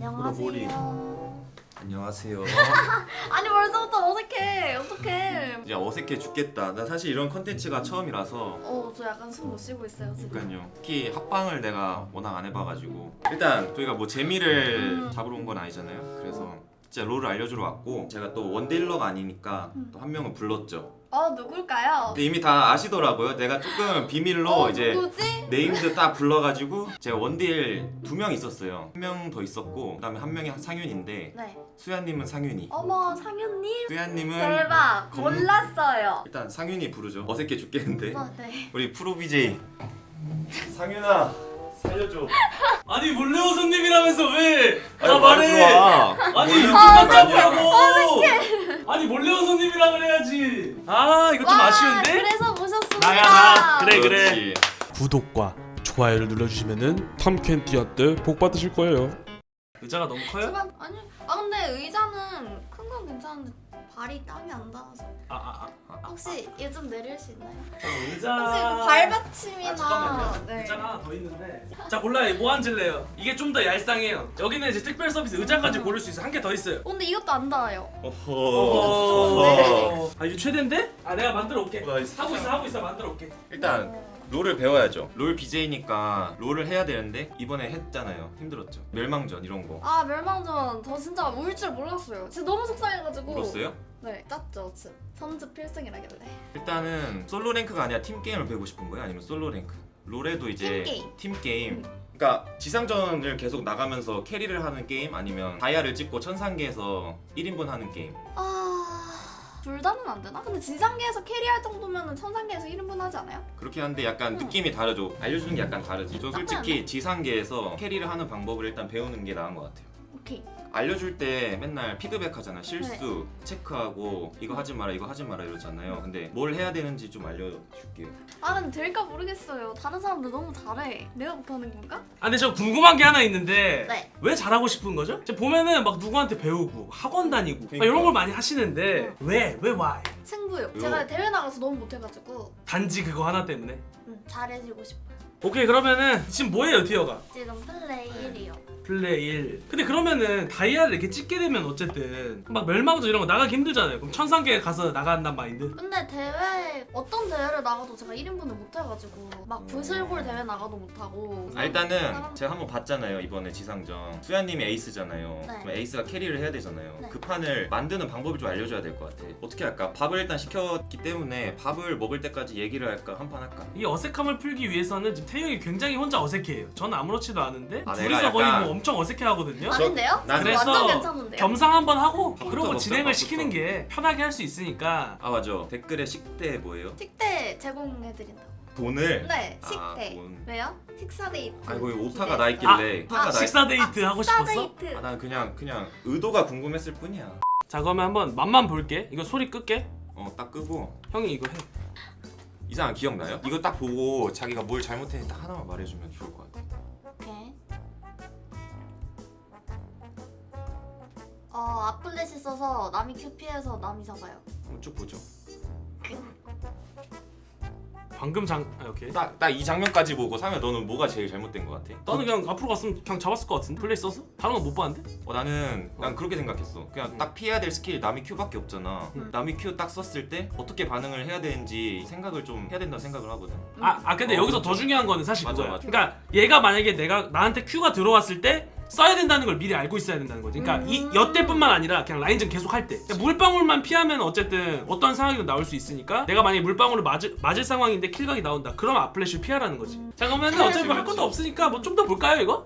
안녕하세요. 안녕하세요. 아니 벌써부터 어색해. 어떡해. 이제 어색해 죽겠다. 나 사실 이런 컨텐츠가 처음이라서 어, 저 약간 숨 못 쉬고 있어요 지금. 그러니까요. 특히 합방을 내가 워낙 안 해봐가지고 일단 저희가 뭐 재미를 음. 잡으러 온 건 아니잖아요. 그래서 진짜 롤을 알려주러 왔고 제가 또 원딜러가 아니니까 음. 또한 명은 불렀죠. 어, 누굴까요? 근데 이미 다 아시더라고요. 내가 조금 비밀로 어, 이제 누구지? 네임드 딱 불러가지고 제가 원딜 두 명 있었어요. 한 명 더 있었고 그다음에 한 명이 상윤인데 네. 수야님은 상윤이. 어머, 상윤님. 수야님은 대박. 검- 몰랐어요. 일단 상윤이 부르죠. 어색해 죽겠는데. 어, 네. 우리 프로 BJ 상윤아 살려줘. 아니 몰래오 손님이라면서 왜? 나 말해. 들어와. 아니 몰래 유튜브. 짜냐고. 아니 몰래오 손님이라 그래야지. 아 이거 좀 와, 아쉬운데? 그래서 모셨습니다. 나야, 나. 그래, 그래. 그렇지. 구독과 좋아요를 눌러주시면은 탐켄티아 때복 받으실 거예요. 의자가 너무 커요? 하지만 아니, 아 근데 의자는 큰 건 괜찮은데 발이 땀이 안 닿아서 아아 아. 혹시 얘좀 내릴 수 있나요? 의자. 혹시 그 발받침이나 아 잠깐만요. 네. 의자가 하나 더 있는데. 자 골라요. 뭐 앉을래요? 이게 좀 더 얄쌍해요. 여기는 이제 특별 서비스 의자까지 고를 수 있어. 한개 더 있어요. 어, 근데 이것도 안 닿아요. 어허. 어. 아 이거 최대인데? 아 내가 만들어 올게. 와, 진짜. 하고 있어 하고 있어 만들어 올게. 일단 롤을 배워야죠. 롤 BJ니까 롤을 해야 되는데 이번에 했잖아요. 힘들었죠. 멸망전 이런 거. 아 멸망전 저 진짜 울 줄 몰랐어요. 진짜 너무 속상해가지고. 울었어요? 네, 짰죠. 지- 선즈 필승이라길래. 일단은 솔로 랭크가 아니라 팀 게임을 배우고 싶은 거예요? 아니면 솔로 랭크? 롤에도 이제 팀 게임. 팀 게임. 그러니까 지상전을 계속 나가면서 캐리를 하는 게임 아니면 다이아를 찍고 천상계에서 1인분 하는 게임. 아... 둘 다는 안 되나? 근데 지상계에서 캐리할 정도면 천상계에서 1인분 하지 않아요? 그렇긴 한데 약간 음. 느낌이 다르죠. 알려주는 게 약간 다르지. 저 솔직히 지상계에서 캐리를 하는 방법을 일단 배우는 게 나은 것 같아요. 오케이. 알려줄 때 맨날 피드백 하잖아. 실수 네. 체크하고 이거 하지 마라, 이거 하지 마라 이러잖아요. 근데 뭘 해야 되는지 좀 알려줄게요. 아 근데 될까 모르겠어요. 다른 사람들 너무 잘해. 내가 못하는 건가? 아 근데 저 궁금한 게 하나 있는데 네. 왜 잘하고 싶은 거죠? 제가 보면은 막 누구한테 배우고 학원 다니고 막 그러니까. 이런 걸 많이 하시는데 왜? 왜 why? 승부욕. 요. 제가 대회 나가서 너무 못해가지고 단지 그거 하나 때문에 음, 잘해지고 싶어요. 오케이 그러면은 지금 뭐예요 티어가? 지금 플레이 1이요. 플레이 1 근데 그러면은 다이아를 이렇게 찍게 되면 어쨌든 막 멸망전 이런 거 나가기 힘들잖아요. 그럼 천상계 가서 나간단 마인드? 근데 대회 어떤 대회를 나가도 제가 1인분을 못 해가지고 막 부실골 대회 나가도 못하고. 아, 일단은 사람- 제가 한번 봤잖아요 이번에 지상전 수야님이 에이스잖아요. 네. 그럼 에이스가 캐리를 해야 되잖아요. 네. 그 판을 만드는 방법을 좀 알려줘야 될 것 같아. 어떻게 할까? 밥을 일단 시켰기 때문에 밥을 먹을 때까지 얘기를 할까? 한 판 할까? 이 어색함을 풀기 위해서는 지금 태용이 굉장히 혼자 어색해요. 저는 아무렇지도 않은데 아, 둘이서 내가 거의 약간- 뭐 엄청 어색해하거든요 아닌데요? 난저 그래서 완전 괜찮은데요? 겸상 한번 하고 밥부터 그러고 먹자, 진행을 밥부터. 시키는 게 편하게 할 수 있으니까 아 맞아 댓글에 식대 뭐예요? 식대 제공해드린다고. 돈을 네, 아, 식대. 돈. 왜요? 식사 데이트. 아이고 여기 오타가. 나 있길래 오타가 아, 나 식사 데이트 아, 하고 식사 싶었어? 데이트. 아, 난 그냥 그냥 의도가 궁금했을 뿐이야 자 그러면 한번 맛만 볼게 이거 소리 끌게 어딱 끄고 형이 이거 해 이상한 기억나요? 이거 딱 보고 자기가 뭘 잘못했는지 딱 하나만 말해주면 좋을 것 같아 어, 앞플랫이 써서 남이 큐 피해서 남이 잡아요. 한번 쭉 보죠 방금 장... 아 오케이 딱 딱 이 장면까지 보고 상현 너는 뭐가 제일 잘못된 것 같아? 너는 그냥 앞으로 갔으면 그냥 잡았을 것 같은데? 플레이 써서? 다른 건 못 봤는데? 어 나는 난 그렇게 생각했어. 그냥 딱 피해야 될 스킬이 남이 Q밖에 없잖아. 음. 남이 Q 딱 썼을 때 어떻게 반응을 해야 되는지 생각을 좀 해야 된다고 생각을 하거든. 아, 아 근데 어, 여기서 그렇죠. 더 중요한 거는 사실 맞아, 그거야 맞아. 그러니까 얘가 만약에 내가 나한테 Q가 들어왔을 때 써야 된다는 걸 미리 알고 있어야 된다는 거지 그러니까 음. 이 여태뿐만 아니라 그냥 라인전 계속 할 때 그러니까 물방울만 피하면 어쨌든 어떤 상황이든 나올 수 있으니까 내가 만약에 물방울을 맞을, 맞을 상황인데 킬각이 나온다 그럼 앞플래시를 피하라는 거지 음. 자 그러면 어차피 할. 것도 없으니까 뭐 좀 더 볼까요 이거?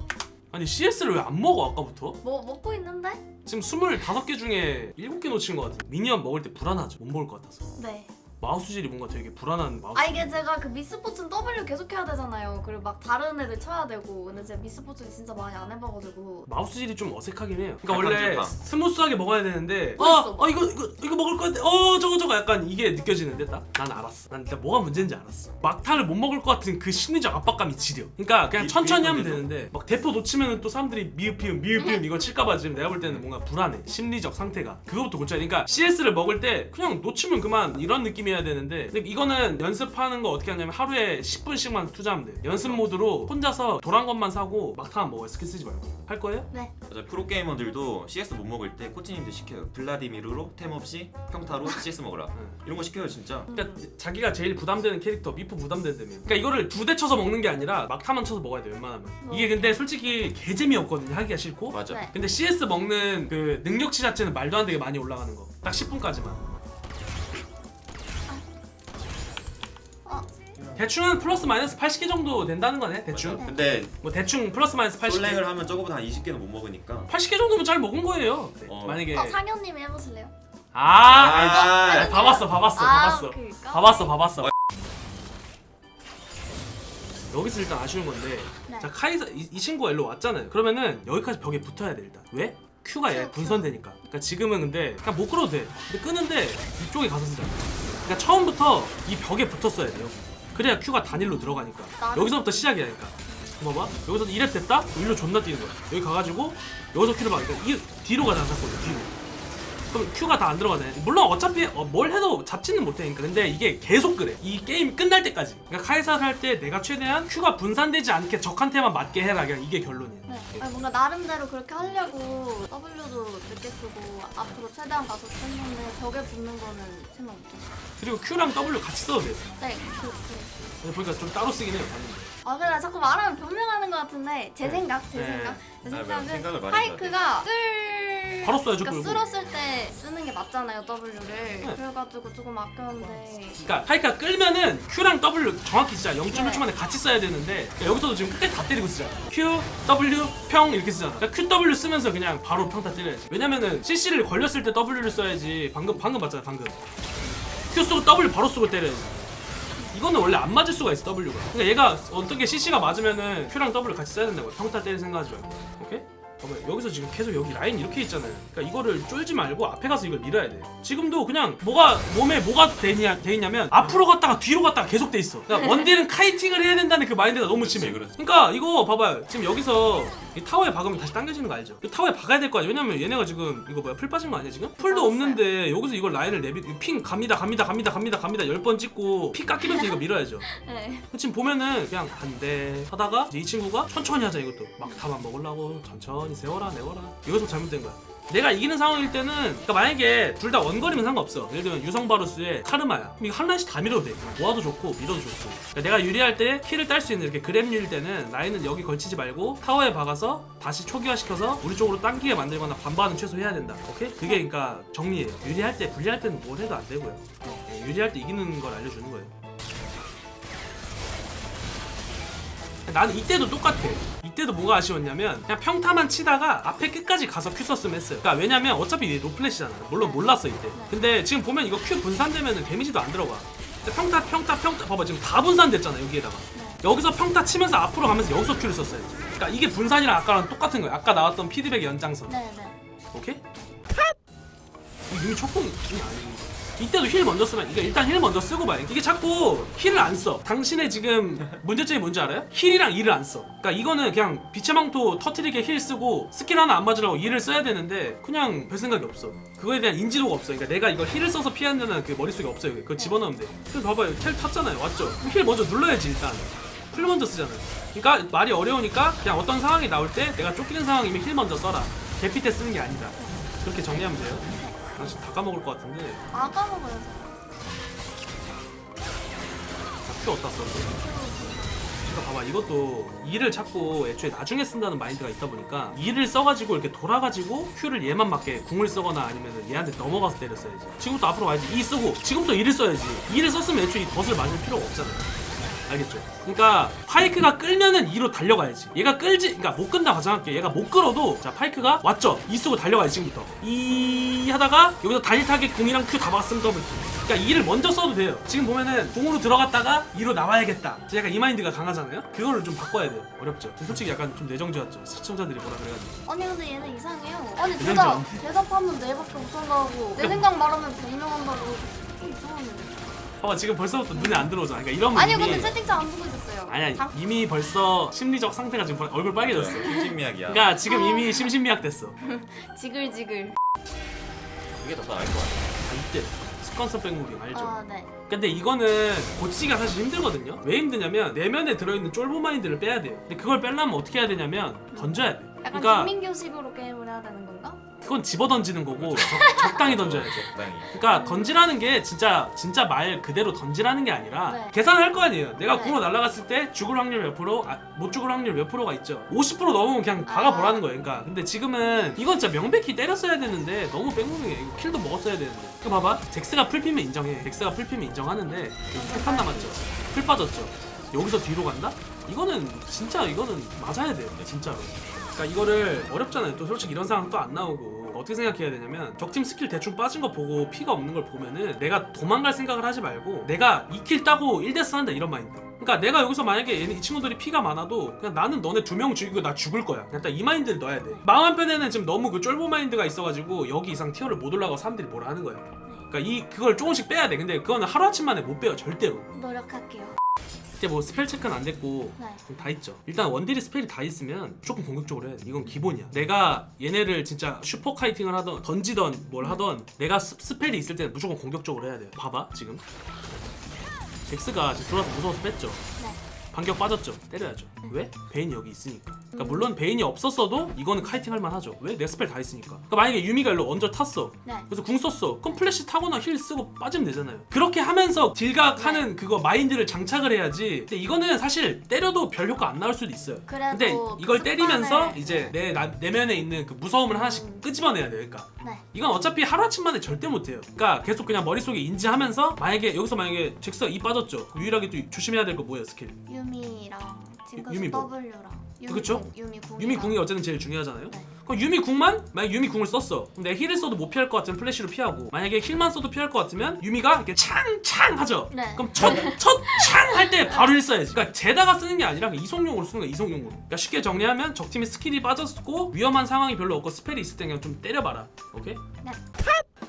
아니 CS를 왜 안 먹어 아까부터? 뭐 먹고 있는데? 지금 25개 중에 7개 놓친 것 같아 미니언 먹을 때 불안하죠 못 먹을 것 같아서 네. 마우스질이 뭔가 되게 불안한 마우스 아 이게 제가 그 미스포츠는 W 계속 해야 되잖아요. 그리고 막 다른 애들 쳐야 되고. 근데 제가 미스포츠 진짜 많이 안 해봐가지고. 마우스질이 좀 어색하긴 해요. 그러니까 원래 좀 스무스하게 먹어야 되는데 뭐 어, 있어? 어 이거 이거 이거 먹을 건데 어 저거 저거 약간 이게 느껴지는데 딱 난 알았어. 난 일단 뭐가 문제인지 알았어. 막타를 못 먹을 것 같은 그 심리적 압박감이 지려. 그러니까 그냥 미- 천천히 하면? 되는데 막 대포 놓치면은 또 사람들이 미흡피움 미흡피움 이거 칠까봐 지금 내가 볼 때는 뭔가 불안해. 심리적 상태가 그거부터 돼. 그러니까 CS를 먹을 때 그냥 놓치면 그만 이런 느낌이 해야 되는데 근데 이거는 연습하는 거 어떻게 하냐면 하루에 10분씩만 투자하면 돼 연습 모드로 혼자서 도란 것만 사고 막타만 먹어요 스킬 쓰지 말고. 할 거예요? 네. 맞아 프로게이머들도 CS 못 먹을 때 코치님들 시켜요. 블라디미르로 템 없이 평타로 CS 먹으라. 이런 거 시켜요 진짜. 그러니까 자기가 제일 부담되는 캐릭터 미프 부담된다며 그러니까 이거를 두 대 쳐서 먹는 게 아니라 막타만 쳐서 먹어야 돼 웬만하면. 이게 근데 솔직히 개 재미없거든요 하기가 싫고. 맞아. 네. 근데 CS 먹는 그 능력치 자체는 말도 안 되게 많이 올라가는 거. 딱 10분까지만. 대충은 플러스 마이너스 80개 정도 된다는 거네. 대충. 네. 근데 뭐 대충 플러스 마이너스 80개. 솔랭을 하면 저거보다 한 20개는 못 먹으니까 80개 정도면 잘 먹은 거예요. 어. 만약에 어 상현님이 해보실래요? 아, 아, 아, 봐봤어, 봐봤어, 아, 봐봤어. 그니까? 봐봤어, 봐봤어. 여기서 일단 아쉬운 건데, 네. 자 카이사 이, 이 친구가 일로 왔잖아요. 그러면은 여기까지 벽에 붙어야 돼 일단. 왜? Q가 얘 큐, 분선되니까. 그러니까 지금은 근데 그냥 못 끌어도 돼. 근데 끄는데 이쪽에 가서 쓰잖아. 그러니까 처음부터 이 벽에 붙었어야 돼요. 그래야 Q가 단일로 들어가니까. 나는- 여기서부터 시작이야, 그러니까. 봐봐. 여기서 1렙 됐다? 일로 존나 뛰는 거야. 여기 가가지고 여기서 Q를 봐. 그러니까 이 뒤로 가잖아, 자꾸 뒤로. 그럼 Q가 다 안 들어가네. 물론 어차피 어, 뭘 해도 잡지는 못하니까. 근데 이게 계속 그래. 이 게임 끝날 때까지. 그러니까 카이사를 할 때 내가 최대한 Q가 분산되지 않게 적한테만 맞게 해라. 그냥 이게 결론이야. 네. 아니, 뭔가 나름대로 그렇게 하려고 W도 늦게 쓰고 앞으로 최대한 가서 썼는데 벽에 붙는 거는 생각 못했어요. 그리고 Q랑 W 같이 써도 돼. 네, 그, 그. 근데 보니까 좀 따로 쓰긴 해요. 봤는데. 아 그래 자꾸 말하면 변명하는 것 같은데 제 네. 생각, 제 네. 생각, 제 아, 생각은 말해줘야 파이크가 끌 바로 써야죠, 그러니까 끌고. 쓸었을 때 쓰는 게 맞잖아요 W를. 네. 그래가지고 조금 아꼈는데. 그러니까 파이크가 끌면은 Q랑 W 정확히 진짜 네. 0.1초 만에 같이 써야 되는데 그러니까 여기서도 지금 끝까지 다 때리고 쓰잖아. Q, W, 평 이렇게 쓰잖아. 그러니까 Q, W 쓰면서 그냥 바로 평타 때려야지. 왜냐면은 CC를 걸렸을 때 W를 써야지. 방금 방금 봤잖아, 방금. Q 쓰고 W 바로 쓰고 때려야지. 이거는 원래 안 맞을 수가 있어 W가. 그러니까 얘가 어떻게 CC가 맞으면은 Q랑 W 같이 써야 된다고. 평타 때릴 생각하지 말고. 오케이? 봐봐 여기서 지금 계속 여기 라인 이렇게 있잖아요. 그러니까 이거를 쫄지 말고 앞에 가서 이걸 밀어야 돼. 지금도 그냥 뭐가 몸에 뭐가 되냐 돼 있냐면 앞으로 갔다가 뒤로 갔다가 계속 돼 있어. 그러니까 원딜은 카이팅을 해야 된다는 그 마인드가 너무 심해. 그렇지. 그러니까 이거 봐봐요. 지금 여기서 이 타워에 박으면 다시 당겨지는 거 알죠? 이 타워에 박아야 될 거 아니야? 왜냐면 얘네가 지금 이거 뭐야 풀 빠진 거 아니야 지금? 풀도 빠졌어요. 없는데 여기서 이걸 라인을 내비 핑 갑니다 갑니다 갑니다 갑니다 갑니다 열번 찍고 피 깎이면서 이거 밀어야죠. 네. 지금 보면은 그냥 한대 하다가 이제 이 친구가 천천히 하자 이것도 막 다만 먹으려고 천천히 세워라 내워라. 여기서 잘못된 거야. 내가 이기는 상황일 때는 그러니까 만약에 둘 다 원거리면 상관없어. 예를 들면 유성바루스의 카르마야. 그럼 이거 한 라인씩 다 밀어도 돼. 모아도 좋고 밀어도 좋고. 그러니까 내가 유리할 때 킬을 딸 수 있는 이렇게 그랩률 때는 라인은 여기 걸치지 말고 타워에 박아서 다시 초기화시켜서 우리 쪽으로 당기게 만들거나 반반은 최소해야 된다. 오케이? 그게 그러니까 정리예요. 유리할 때 불리할 때는 뭘 해도 안 되고요. 예, 유리할 때 이기는 걸 알려주는 거예요 나는 이때도 똑같아. 이때도 뭐가 아쉬웠냐면 그냥 평타만 치다가 앞에 끝까지 가서 큐 썼으면 했어요. 그러니까 왜냐면 어차피 얘 노플래시잖아. 물론 몰랐어 이때. 근데 지금 보면 이거 큐 분산되면 데미지도 안 들어가. 평타 평타 평타 봐봐 지금 다 분산됐잖아 여기에다가. 여기서 평타 치면서 앞으로 가면서 여기서 큐를 썼어야지. 그러니까 이게 분산이랑 아까랑 똑같은 거야. 아까 나왔던 피드백 연장선. 네, 네. 오케이? 이미 촉공이 아니 이때도 힐 먼저 쓰면 이게 일단 힐 먼저 쓰고 봐요 이게 자꾸 힐을 안 써. 당신의 지금 문제점이 뭔지 알아요? 힐이랑 일을 안써. 그러니까 이거는 그냥 빛의 망토 터트리게 힐 쓰고 스킬 하나 안 맞으라고 일을 써야 되는데 그냥 별 생각이 없어. 그거에 대한 인지도가 없어. 그러니까 내가 이거 힐을 써서 피한다는 그 머릿속에 없어요. 그거 집어넣으면 돼. 그래서 봐봐요. 텔 탔잖아요. 맞죠? 힐 먼저 눌러야지 일단. 풀 먼저 쓰잖아요. 그러니까 말이 어려우니까 그냥 어떤 상황이 나올 때 내가 쫓기는 상황이면 힐 먼저 써라. 개피 때 쓰는 게 아니다. 그렇게 정리하면 돼요 나 지금 다 까먹을 것 같은데. 아 까먹어요. 나큐 어디다 썼어? 그러니까 봐봐 이것도 일을 자꾸 애초에 나중에 쓴다는 마인드가 있다 보니까 일을 써가지고 이렇게 돌아가지고 Q를 얘만 맞게 궁을 쓰거나 아니면 얘한테 넘어가서 때렸어야지. 지금부터 앞으로 가야지. 이 쓰고 지금부터 일을 써야지. 일을 썼으면 애초에 이 덫을 맞을 필요가 없잖아 알겠죠? 그러니까 파이크가 끌면은 2로 달려가야지. 얘가 끌지, 그러니까 못 끈다 가정할게. 얘가 못 끌어도 자 파이크가 왔죠. 이 쓰고 달려가야지 지금부터. 이 하다가 여기서 단일 타겟 공이랑 Q 다 박았으면 더블. 그러니까 2를 먼저 써도 돼요. 지금 보면은 공으로 들어갔다가 2로 나와야겠다. 약간 이 마인드가 강하잖아요. 그거를 좀 바꿔야 돼요. 어렵죠. 솔직히 약간 좀 내정지었죠. 시청자들이 뭐라 그래가지고. 아니 근데 얘는 이상해요. 아니 정도. 대답하면 네 밖에 못 한다 하고 내 생각 말하면 변명한다고 좀 이상하네. 봐봐 지금 벌써부터 눈에 안 들어오잖아. 그러니까 이러면 아니요 이미 근데 채팅창 안 보고 있었어요. 아니 장- 아니 이미 벌써 심리적 상태가 지금 얼굴 빨개졌어. 심심미약이야 그러니까 지금 이미 심신미약 됐어. 지글지글. 그게 더 나을 것 같아 아, 이때 습관성 백무빙 알죠? 아, 네. 근데 이거는 고치기가 사실 힘들거든요. 왜 힘드냐면 내면에 들어있는 쫄보 마인드를 빼야 돼요. 근데 그걸 빼려면 어떻게 해야 되냐면 던져야 돼. 약간 그러니까 김민교식으로 게임을 해야 되는 건가? 그건 집어 던지는 거고 적, 적당히 던져야죠. 적당히. 그러니까 던지라는 게 진짜 진짜 말 그대로 던지라는 게 아니라 네. 계산을 할 거 아니에요. 내가 네. 궁으로 날아갔을 때 죽을 확률 몇 프로, 아, 못 죽을 확률 몇 프로가 있죠. 50% 넘으면 그냥 박아보라는 거예요. 그러니까 근데 지금은 이건 진짜 명백히 때렸어야 되는데 너무 뺑뺑이에요. 이거 킬도 먹었어야 되는데. 이거 봐봐. 잭스가 풀피면 인정해. 잭스가 풀피면 인정하는데 풀판 남았죠. 풀 빠졌죠. 여기서 뒤로 간다? 이거는 진짜 이거는 맞아야 돼요. 진짜로. 그러니까 이거를 어렵잖아요. 또 솔직히 이런 상황 또 안 나오고 어떻게 생각해야 되냐면 적팀 스킬 대충 빠진 거 보고 피가 없는 걸 보면은 내가 도망갈 생각을 하지 말고 내가 2킬 따고 1데스 한다 이런 마인드. 그러니까 내가 여기서 만약에 얘네 이 친구들이 피가 많아도 그냥 나는 너네 두 명 죽이고 나 죽을 거야. 딱이 마인드를 넣어야 돼. 마음 한편에는 지금 너무 그 쫄보 마인드가 있어가지고 여기 이상 티어를 못 올라가고 사람들이 뭐라 하는 거야. 그러니까 이 그걸 조금씩 빼야 돼. 근데 그거는 하루 아침 만에 못 빼요 절대로. 노력할게요. 이제 뭐 스펠 체크는 안 됐고 네. 그럼 다 있죠. 일단 원딜이 스펠이 다 있으면 무조건 공격적으로 해야 돼. 이건 기본이야. 내가 얘네를 진짜 슈퍼 카이팅을 하던 던지던 뭘 하던 내가 스, 스펠이 있을 때는 무조건 공격적으로 해야 돼. 봐봐 지금. 잭스가 지금 들어와서 무서워서 뺐죠. 네. 반격 빠졌죠. 때려야죠. 왜? 베인이 여기 있으니까. 그러니까 물론 베인이 없었어도 이거는 카이팅 할 만하죠. 왜? 내 스펠 다 있으니까. 그러니까 만약에 유미가 일로 얹어 탔어. 네. 그래서 궁 썼어. 그럼 플래시 타거나 힐 쓰고 빠지면 되잖아요. 그렇게 하면서 딜각하는 그거 마인드를 장착을 해야지. 근데 이거는 사실 때려도 별 효과 안 나올 수도 있어요. 그래도 근데 이걸 그 때리면서 습관을- 이제 내 나- 내면에 있는 그 무서움을 하나씩 음. 끄집어내야 돼요. 그러니까 네. 이건 어차피 하루아침 만에 절대 못해요. 그러니까 계속 그냥 머릿속에 인지하면서 만약에 여기서 만약에 잭스가 이 빠졌죠. 유일하게 또 조심해야 될 거 뭐예요 스킬? 유미랑 징크스 유미 뭐? W랑 유미 그쵸? 궁, 유미 궁. 유미 궁이 어쨌든 제일 중요하잖아요. 네. 그럼 유미 궁만 만약 유미 궁을 썼어. 그럼 힐을 써도 못 피할 것 같으면 플래시로 피하고 만약에 힐만 써도 피할 것 같으면 유미가 이렇게 창창 하죠. 네. 그럼 첫첫창 할 때 바로 힐 써야지. 그러니까 제다가 쓰는 게 아니라 그냥 이송용으로 쓰는 거야. 이송용으로. 그러니까 쉽게 정리하면 적팀이 스킬이 빠졌고 위험한 상황이 별로 없고 스펠이 있을 때 그냥 좀 때려봐라. 오케이? 네.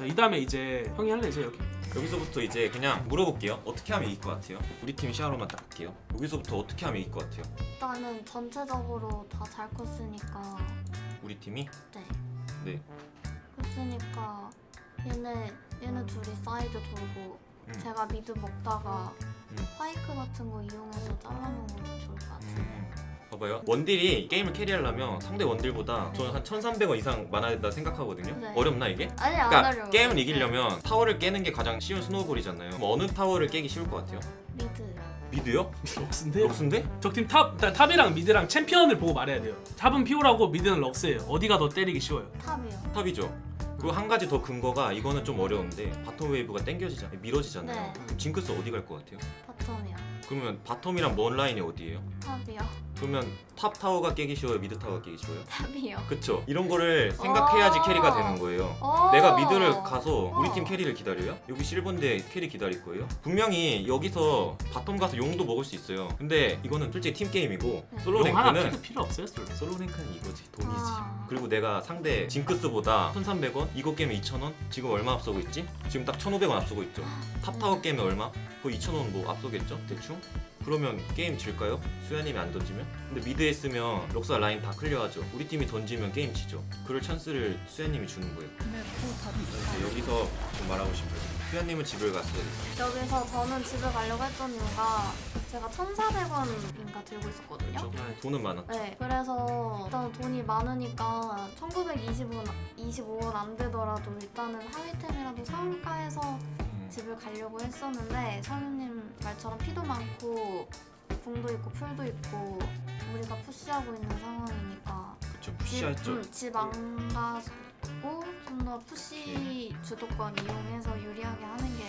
자, 이 다음에 이제 형이 할래 이제 이렇게. 여기서부터 이제 그냥 물어볼게요. 어떻게 하면 이길 것 같아요? 우리 팀 시야로만 딱 볼게요. 여기서부터 어떻게 하면 이길 것 같아요? 일단은 전체적으로 다 잘 컸으니까 우리 팀이 네. 네. 컸으니까 얘네 얘네 둘이 사이드 돌고 음. 제가 미드 먹다가 음. 파이크 같은 거 이용해서 잘라먹는 것도 좋을 것 같은데. 음. 봐봐요. 원딜이 게임을 캐리하려면 상대 원딜보다 저는 한 1,300원 이상 많아야 된다 생각하거든요. 네. 어렵나 이게? 아니 안 그러니까 하려고. 게임을 이기려면 타워를 깨는 게 가장 쉬운 스노우볼이잖아요. 그럼 어느 타워를 깨기 쉬울 것 같아요? 미드. 미드요? 럭스인데? 럭스인데? 적팀 탑 탑이랑 미드랑 챔피언을 보고 말해야 돼요. 탑은 피오라고 미드는 럭스예요. 어디가 더 때리기 쉬워요? 탑이요. 탑이죠. 그리고 한 가지 더 근거가 이거는 좀 어려운데 바텀 웨이브가 당겨지잖아요. 밀어지잖아요. 네. 그럼 징크스 어디 갈 것 같아요? 바텀이요. 그러면 바텀이랑 먼 라인이 어디예요? 탑이요. 그러면 탑 타워가 깨기 쉬워요? 미드 타워가 깨기 쉬워요? 탑이요. 그쵸? 이런 거를 생각해야지 어. 캐리가 되는 거예요. 어. 내가 미드를 가서 우리 어. 팀 캐리를 기다려요? 여기 실버인데 캐리 기다릴 거예요? 분명히 여기서 바텀 가서 용도 먹을 수 있어요. 근데 이거는 솔직히 팀 게임이고 네. 솔로 용 하나 랭크는 피도 필요 없어요. 솔로. 솔로 랭크는 이거지 돈이지. 아. 그리고 내가 상대 징크스보다 1,300원, 이거 깨면 2,000원. 지금 얼마 앞서고 있지? 지금 딱 1,500원 앞서고 있죠. 탑 타워 깨면 얼마? 거의 2,000원 뭐 앞서겠죠? 대충? 그러면 게임 질까요? 수야님이 안 던지면? 근데 미드에 있으면 럭사 라인 다 클리어하죠. 우리 팀이 던지면 게임 지죠. 그럴 찬스를 수야님이 주는 거예요. 이제 여기서 좀 말하고 싶어요. 수야님은 집을 갔어요. 여기서 저는 집에 가려고 했던 이유가 제가 1,400원인가 들고 있었거든요. 그렇죠? 돈은 많아. 네, 그래서 일단 돈이 많으니까 1925원 25원 안 되더라도 일단은 하위템이라도 사올까 해서 음. 집을 가려고 했었는데 성윤님 말처럼 피도 많고 궁도 있고 풀도 있고 우리가 푸시하고 있는 상황이니까 그쵸. 푸시했죠. 음, 집안 가고 좀 더 푸시 주도권 이용해서 유리하게 하는 게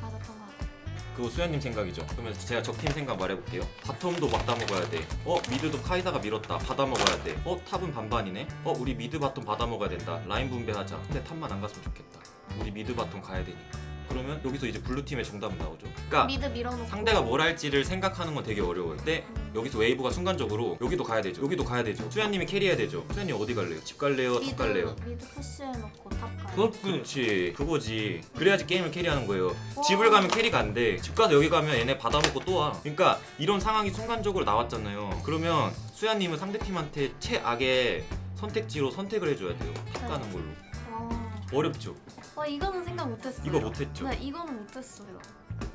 맞았던 것 같아요. 그거 수야님 생각이죠. 그러면 제가 적팀 생각 말해볼게요. 바텀도 받아 먹어야 돼. 어 미드도 카이사가 밀었다. 받아 먹어야 돼. 어 탑은 반반이네. 어 우리 미드 바텀 받아 먹어야 된다. 라인 분배하자. 근데 탑만 안 갔으면 좋겠다. 우리 미드 바텀 가야 되니까. 그러면 여기서 이제 블루 팀의 정답은 나오죠. 그러니까 미드 밀어놓고 상대가 뭘 할지를 생각하는 건 되게 어려워요. 근데 음, 여기서 웨이브가 순간적으로 여기도 가야 되죠. 여기도 가야 되죠. 수야님이 캐리해야 되죠. 수야님 어디 갈래요? 집 갈래요? 탑 미드 갈래요? 미드 푸시해놓고 탑 가요. 그건 그 그렇지 그거지 그래야지 게임을 캐리하는 거예요 와. 집을 가면 캐리가 안돼집 가서 여기 가면 얘네 받아먹고 또와 그러니까 이런 상황이 순간적으로 나왔잖아요 그러면 수야님은 상대팀한테 최악의 선택지로 선택을 해줘야 돼요 탑 네. 가는 걸로 어, 어렵죠. 와 이거는 생각 못했어요. 이거 못했죠. 네 이거는 못했어요.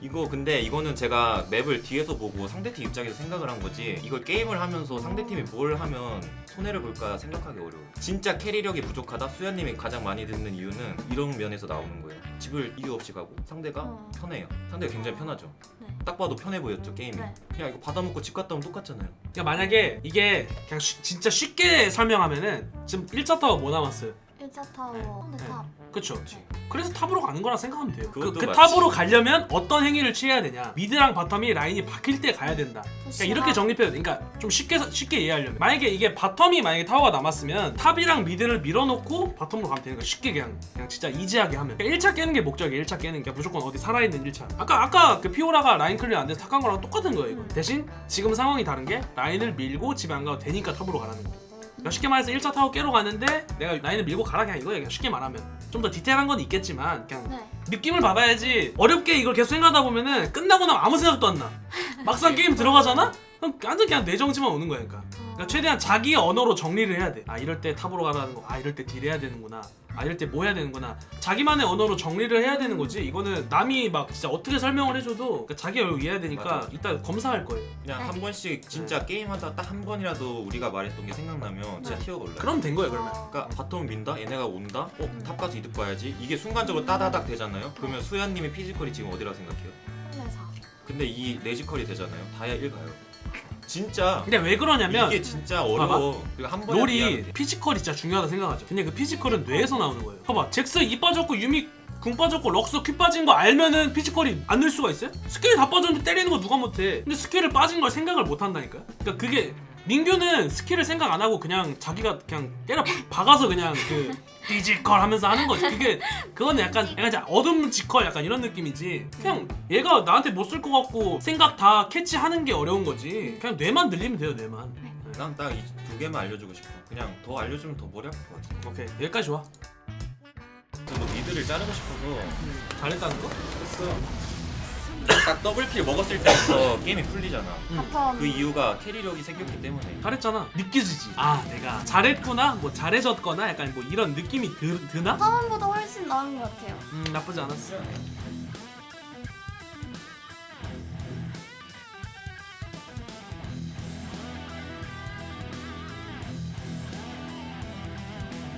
이거 근데 이거는 제가 맵을 뒤에서 보고 상대팀 입장에서 생각을 한 거지 이걸 게임을 하면서 상대팀이 뭘 하면 손해를 볼까 생각하기 어려워 진짜 캐리력이 부족하다 수야님이 가장 많이 듣는 이유는 이런 면에서 나오는 거예요 집을 이유 없이 가고 상대가 어. 편해요 상대가 굉장히 편하죠 네. 딱 봐도 편해 보였죠 게임이 네. 그냥 이거 받아먹고 집 갔다 오면 똑같잖아요 그러니까 만약에 이게 그냥 쉬- 진짜 쉽게 설명하면은 지금 1차 타워 뭐 남았어요? 1차 타워. 근데 네. 탑. 그쵸 그래서 탑으로 가는 거라 생각하면 돼요. 그, 그것도 그 맞지. 탑으로 가려면 어떤 행위를 취해야 되냐. 미드랑 바텀이 라인이 바뀔 때 가야 된다. 그러니까 이렇게 정립해야 돼. 그러니까 좀 쉽게 쉽게 이해하려면. 만약에 이게 바텀이 만약에 타워가 남았으면 탑이랑 미드를 밀어놓고 바텀으로 가면 되는 거야. 쉽게 그냥 그냥 진짜 이지하게 하면. 그러니까 1차 깨는 게 목적이야 1차 깨는. 게 무조건 어디 살아있는 1차. 아까 아까 그 피오라가 라인 클리어 안 돼서 탑간 거랑 똑같은 거예요 이거. 음. 대신 지금 상황이 다른 게 라인을 밀고 집에 안 가도 되니까 탑으로 가라는 거야 그러니까 쉽게 말해서 1차 타워 깨러 가는데 내가 라인을 밀고 가라 그냥 이거야 그냥 쉽게 말하면 좀 더 디테일한 건 있겠지만 그냥 네. 느낌을 받아야지 어렵게 이걸 계속 생각하다 보면은 끝나고 나면 아무 생각도 안 나. 막상 게임 들어가잖아? 그럼 완전 그냥 뇌정지만 오는 거야 그러니까. 그러니까 최대한 자기 언어로 정리를 해야 돼. 아 이럴 때 탑으로 가라는 거. 아 이럴 때 딜해야 되는구나. 아 이럴 때 뭐 해야 되는구나. 자기만의 언어로 정리를 해야 되는 거지. 이거는 남이 막 진짜 어떻게 설명을 해줘도 그러니까 자기가 이해해야 되니까 맞아. 이따 검사할 거예요. 그냥 네. 한 번씩 진짜 게임하다 딱 한 번이라도 우리가 말했던 게 생각나면 진짜 네. 올라요 그럼 된 거예요 그러면. 어, 그러니까 바텀 민다? 얘네가 온다? 어? 음. 탑 가서 이득 봐야지 이게 순간적으로 따다닥 되잖아요 그러면 수야님의 피지컬이 지금 어디라 생각해요? 홀레사. 근데 이 내지컬이 되잖아요. 다이아 1 가요. 진짜 근데 왜 그러냐면 이게 진짜 어려워. 그리고 한 번에 롤이 피지컬이 진짜 중요하다 생각하죠. 근데 그 피지컬은 뇌에서 나오는 거예요. 봐봐, 잭스 이 빠졌고 유미 궁 빠졌고 럭스 큐 빠진 거 알면은 피지컬이 안 늘 수가 있어요? 스킬이 다 빠졌는데 때리는 거 누가 못해? 근데 스킬을 빠진 걸 생각을 못 한다니까. 그러니까 그게 민규는 스킬을 생각 안 하고 그냥 자기가 그냥 때려 박- 박아서 그냥 그 피지컬 하면서 하는 거지. 그게 그건 약간 약간 이제 어둠 지컬 약간 이런 느낌이지. 그냥 얘가 나한테 못 쓸 것 같고 생각 다 캐치하는 게 어려운 거지. 그냥 뇌만 늘리면 돼요, 뇌만. 네. 난 딱 이 두 개만 알려주고 싶어. 그냥 더 알려주면 더 머리 아플 것 같아. 오케이 여기까지 좋아. 저도 미드를 자르고 싶어서 잘했다는 거? 했어요. 딱 더블킬 먹었을 때부터 게임이 풀리잖아. 바텀. 그 이유가 캐리력이 생겼기 때문에. 잘했잖아. 느껴지지. 아 내가 잘했구나, 뭐 잘해졌거나 약간 뭐 이런 느낌이 드, 드나? 처음보다 훨씬 나은 것 같아요. 음 나쁘지 않았어.